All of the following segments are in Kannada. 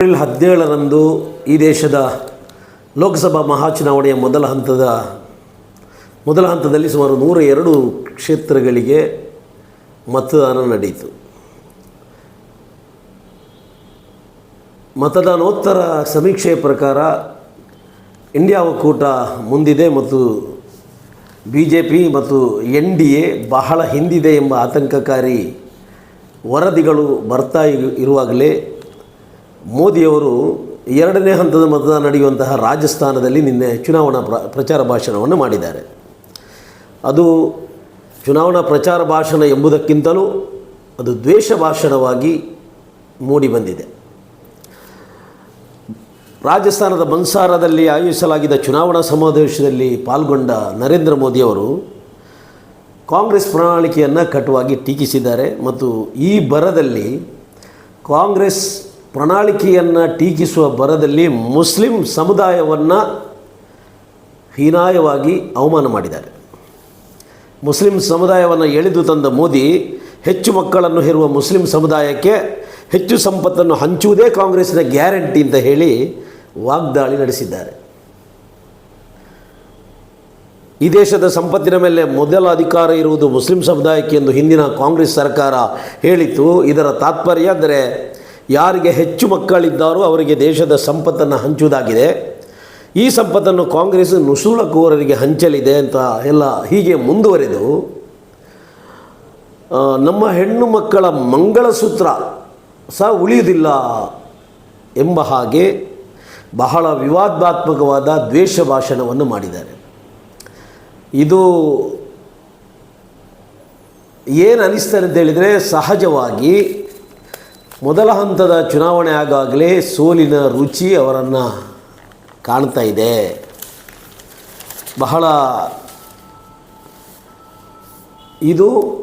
ಏಪ್ರಿಲ್ ಹದಿನೇಳರಂದು ಈ ದೇಶದ ಲೋಕಸಭಾ ಮಹಾಚುನಾವಣೆಯ ಮೊದಲ ಹಂತದ, ಮೊದಲ ಹಂತದಲ್ಲಿ ಸುಮಾರು ನೂರ ಎರಡು ಕ್ಷೇತ್ರಗಳಿಗೆ ಮತದಾನ ನಡೆಯಿತು ಮತದಾನೋತ್ತರ ಸಮೀಕ್ಷೆಯ ಪ್ರಕಾರ ಇಂಡಿಯಾ ಒಕ್ಕೂಟ ಮುಂದಿದೆ ಮತ್ತು ಬಿ ಜೆ ಪಿ ಮತ್ತು ಎನ್ ಡಿ ಎ ಬಹಳ ಹಿಂದಿದೆ ಎಂಬ ಆತಂಕಕಾರಿ ವರದಿಗಳು ಬರ್ತಾ ಇರುವಾಗಲೇ ಮೋದಿಯವರು ಎರಡನೇ ಹಂತದ ಮತದಾನ ನಡೆಯುವಂತಹ ರಾಜಸ್ಥಾನದಲ್ಲಿ ನಿನ್ನೆ ಚುನಾವಣಾ ಪ್ರ, ಪ್ರಚಾರ ಭಾಷಣವನ್ನು ಮಾಡಿದ್ದಾರೆ. ಅದು ಚುನಾವಣಾ ಪ್ರಚಾರ ಭಾಷಣ ಎಂಬುದಕ್ಕಿಂತಲೂ ಅದು ದ್ವೇಷ ಭಾಷಣವಾಗಿ ಮೂಡಿಬಂದಿದೆ ರಾಜಸ್ಥಾನದ ಬನ್ಸಾರದಲ್ಲಿ ಆಯೋಜಿಸಲಾಗಿದ್ದ ಚುನಾವಣಾ ಸಮಾವೇಶದಲ್ಲಿ ಪಾಲ್ಗೊಂಡ ನರೇಂದ್ರ ಮೋದಿಯವರು ಕಾಂಗ್ರೆಸ್ ಪ್ರಣಾಳಿಕೆಯನ್ನು ಕಟುವಾಗಿ ಟೀಕಿಸಿದ್ದಾರೆ ಮತ್ತು ಈ ಬರದಲ್ಲಿ ಕಾಂಗ್ರೆಸ್ ಪ್ರಣಾಳಿಕೆಯನ್ನು ಟೀಕಿಸುವ ಬರದಲ್ಲಿ ಮುಸ್ಲಿಂ ಸಮುದಾಯವನ್ನು ಹೀನಾಯವಾಗಿ ಅವಮಾನ ಮಾಡಿದ್ದಾರೆ. ಮುಸ್ಲಿಂ ಸಮುದಾಯವನ್ನು ಎಳೆದು ತಂದ ಮೋದಿ ಹೆಚ್ಚು ಮಕ್ಕಳನ್ನು ಹೆರುವ ಮುಸ್ಲಿಂ ಸಮುದಾಯಕ್ಕೆ ಹೆಚ್ಚು ಸಂಪತ್ತನ್ನು ಹಂಚುವುದೇ ಕಾಂಗ್ರೆಸ್ನ ಗ್ಯಾರಂಟಿ ಅಂತ ಹೇಳಿ ವಾಗ್ದಾಳಿ ನಡೆಸಿದ್ದಾರೆ. ಈ ದೇಶದ ಸಂಪತ್ತಿನ ಮೇಲೆ ಮೊದಲ ಅಧಿಕಾರ ಇರುವುದು ಮುಸ್ಲಿಂ ಸಮುದಾಯಕ್ಕೆ ಎಂದು ಹಿಂದಿನ ಕಾಂಗ್ರೆಸ್ ಸರ್ಕಾರ ಹೇಳಿತ್ತು. ಇದರ ತಾತ್ಪರ್ಯ ಅಂದರೆ ಯಾರಿಗೆ ಹೆಚ್ಚು ಮಕ್ಕಳಿದ್ದಾರೋ ಅವರಿಗೆ ದೇಶದ ಸಂಪತ್ತನ್ನು ಹಂಚುವುದಾಗಿದೆ. ಈ ಸಂಪತ್ತನ್ನು ಕಾಂಗ್ರೆಸ್ ನುಸುಳಕೋರರಿಗೆ ಹಂಚಲಿದೆ ಅಂತ ಎಲ್ಲ ಹೀಗೆ ಮುಂದುವರೆದು ನಮ್ಮ ಹೆಣ್ಣು ಮಕ್ಕಳ ಮಂಗಳಸೂತ್ರ ಸಹ ಉಳಿಯುವುದಿಲ್ಲ ಎಂಬ ಹಾಗೆ ಬಹಳ ವಿವಾದಾತ್ಮಕವಾದ ದ್ವೇಷ ಭಾಷಣವನ್ನು ಮಾಡಿದ್ದಾರೆ. ಇದು ಏನು ಅನಿಸ್ತಾರೆ ಅಂತ ಹೇಳಿದರೆ ಸಹಜವಾಗಿ ಮೊದಲ ಹಂತದ ಚುನಾವಣೆ ಆಗಾಗಲೇ ಸೋಲಿನ ರುಚಿ ಅವರನ್ನು ಕಾಣ್ತಾ ಇದೆ. ಬಹಳ ಇದು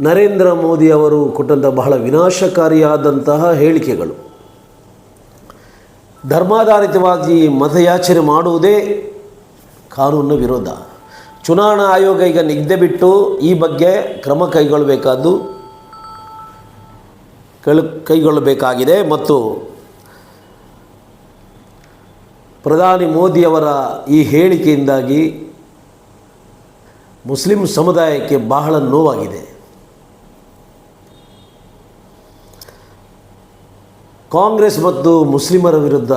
ನರೇಂದ್ರ ಮೋದಿ ಅವರು ಕೊಟ್ಟಂಥ ಬಹಳ ವಿನಾಶಕಾರಿಯಾದಂತಹ ಹೇಳಿಕೆಗಳು. ಧರ್ಮಾಧಾರಿತವಾಗಿ ಮತಯಾಚನೆ ಮಾಡುವುದೇ ಕಾನೂನಿನ ವಿರೋಧ. ಚುನಾವಣಾ ಆಯೋಗ ಈಗ ನಿಗದಿ ಬಿಟ್ಟು ಈ ಬಗ್ಗೆ ಕ್ರಮ ಕೈಗೊಳ್ಳಬೇಕಾದ್ದು ಕೈಗೊಳ್ಳಬೇಕಾಗಿದೆ ಮತ್ತು ಪ್ರಧಾನಿ ಮೋದಿಯವರ ಈ ಹೇಳಿಕೆಯಿಂದಾಗಿ ಮುಸ್ಲಿಂ ಸಮುದಾಯಕ್ಕೆ ಬಹಳ ನೋವಾಗಿದೆ. ಕಾಂಗ್ರೆಸ್ ಮತ್ತು ಮುಸ್ಲಿಮರ ವಿರುದ್ಧ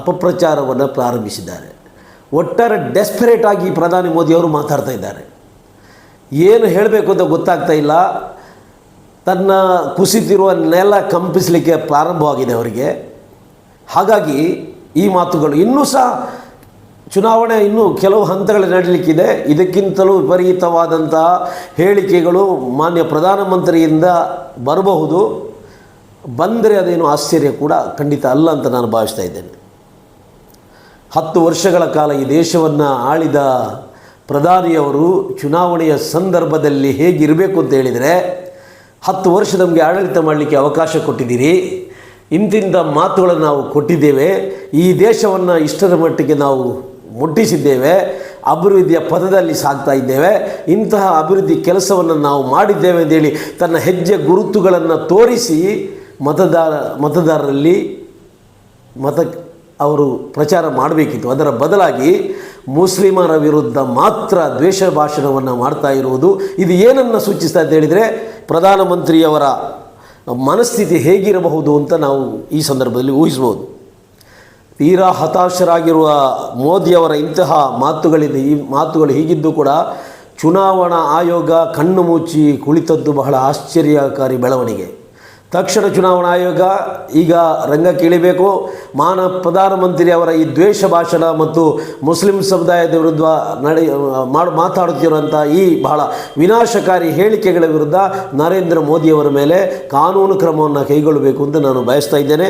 ಅಪಪ್ರಚಾರವನ್ನು ಪ್ರಾರಂಭಿಸಿದ್ದಾರೆ. ಒಟ್ಟಾರೆ ಡೆಸ್ಪರೇಟ್ ಆಗಿ ಪ್ರಧಾನಿ ಮೋದಿಯವರು ಮಾತಾಡ್ತಾ ಇದ್ದಾರೆ. ಏನು ಹೇಳಬೇಕು ಅಂತ ಗೊತ್ತಾಗ್ತಾ ಇಲ್ಲ. ತನ್ನ ಕುಸಿತಿರುವ ನೆಲ ಕಂಪಿಸಲಿಕ್ಕೆ ಪ್ರಾರಂಭವಾಗಿದೆ ಅವರಿಗೆ. ಹಾಗಾಗಿ ಈ ಮಾತುಗಳು ಇನ್ನೂ ಸಹ ಚುನಾವಣೆ ಇನ್ನೂ ಕೆಲವು ಹಂತಗಳು ನಡೀಲಿಕ್ಕಿದೆ. ಇದಕ್ಕಿಂತಲೂ ವಿಪರೀತವಾದಂತಹ ಹೇಳಿಕೆಗಳು ಮಾನ್ಯ ಪ್ರಧಾನಮಂತ್ರಿಯಿಂದ ಬರಬಹುದು. ಬಂದರೆ ಅದೇನು ಆಶ್ಚರ್ಯ ಕೂಡ ಖಂಡಿತ ಅಲ್ಲ ಅಂತ ನಾನು ಭಾವಿಸ್ತಾ ಇದ್ದೇನೆ. ಹತ್ತು ವರ್ಷಗಳ ಕಾಲ ಈ ದೇಶವನ್ನು ಆಳಿದ ಪ್ರಧಾನಿಯವರು ಚುನಾವಣೆಯ ಸಂದರ್ಭದಲ್ಲಿ ಹೇಗಿರಬೇಕು ಅಂತ ಹೇಳಿದರೆ, ಹತ್ತು ವರ್ಷ ನಮಗೆ ಆಡಳಿತ ಮಾಡಲಿಕ್ಕೆ ಅವಕಾಶ ಕೊಟ್ಟಿದ್ದೀರಿ ಇಂತಿಂಥ ಮಾತುಗಳನ್ನು ನಾವು ಕೊಟ್ಟಿದ್ದೇವೆ, ಈ ದೇಶವನ್ನು ಇಷ್ಟರ ಮಟ್ಟಿಗೆ ನಾವು ಮುಟ್ಟಿಸಿದ್ದೇವೆ, ಅಭಿವೃದ್ಧಿಯ ಪದದಲ್ಲಿ ಸಾಗ್ತಾ ಇದ್ದೇವೆ, ಇಂತಹ ಅಭಿವೃದ್ಧಿ ಕೆಲಸವನ್ನು ನಾವು ಮಾಡಿದ್ದೇವೆ ಅಂತೇಳಿ ತನ್ನ ಹೆಜ್ಜೆ ಗುರುತುಗಳನ್ನು ತೋರಿಸಿ ಮತದಾರ ಮತದಾರರಲ್ಲಿ ಮತ ಅವರು ಪ್ರಚಾರ ಮಾಡಬೇಕಿತ್ತು. ಅದರ ಬದಲಾಗಿ ಮುಸ್ಲಿಮರ ವಿರುದ್ಧ ಮಾತ್ರ ದ್ವೇಷ ಭಾಷಣವನ್ನು ಮಾಡ್ತಾ ಇರುವುದು. ಇದು ಏನನ್ನು ಸೂಚಿಸ್ತಾ ಅಂತ ಹೇಳಿದರೆ, ಪ್ರಧಾನಮಂತ್ರಿಯವರ ಮನಸ್ಥಿತಿ ಹೇಗಿರಬಹುದು ಅಂತ ನಾವು ಈ ಸಂದರ್ಭದಲ್ಲಿ ಊಹಿಸ್ಬೋದು ತೀರಾ ಹತಾಶರಾಗಿರುವ ಮೋದಿಯವರ ಇಂತಹ ಮಾತುಗಳಿದೆ ಈ ಮಾತುಗಳು ಹೀಗಿದ್ದು ಕೂಡ ಚುನಾವಣಾ ಆಯೋಗ ಕಣ್ಣು ಮುಚ್ಚಿ ಕುಳಿತದ್ದು ಬಹಳ ಆಶ್ಚರ್ಯಕಾರಿ ಬೆಳವಣಿಗೆ. ತಕ್ಷಣ ಚುನಾವಣಾ ಆಯೋಗ ಈಗ ರಂಗಕ್ಕೆ ಇಳಿಬೇಕು ಮಾನ ಪ್ರಧಾನಮಂತ್ರಿ ಅವರ ಈ ದ್ವೇಷ ಭಾಷಣ ಮತ್ತು ಮುಸ್ಲಿಂ ಸಮುದಾಯದ ವಿರುದ್ಧ ನಡೆ, ಮಾಡು ಮಾತಾಡುತ್ತಿರುವಂಥ ಈ ಬಹಳ ವಿನಾಶಕಾರಿ ಹೇಳಿಕೆಗಳ ವಿರುದ್ಧ ನರೇಂದ್ರ ಮೋದಿಯವರ ಮೇಲೆ ಕಾನೂನು ಕ್ರಮವನ್ನು ಕೈಗೊಳ್ಳಬೇಕು ಅಂತ ನಾನು ಬಯಸ್ತಾ ಇದ್ದೇನೆ.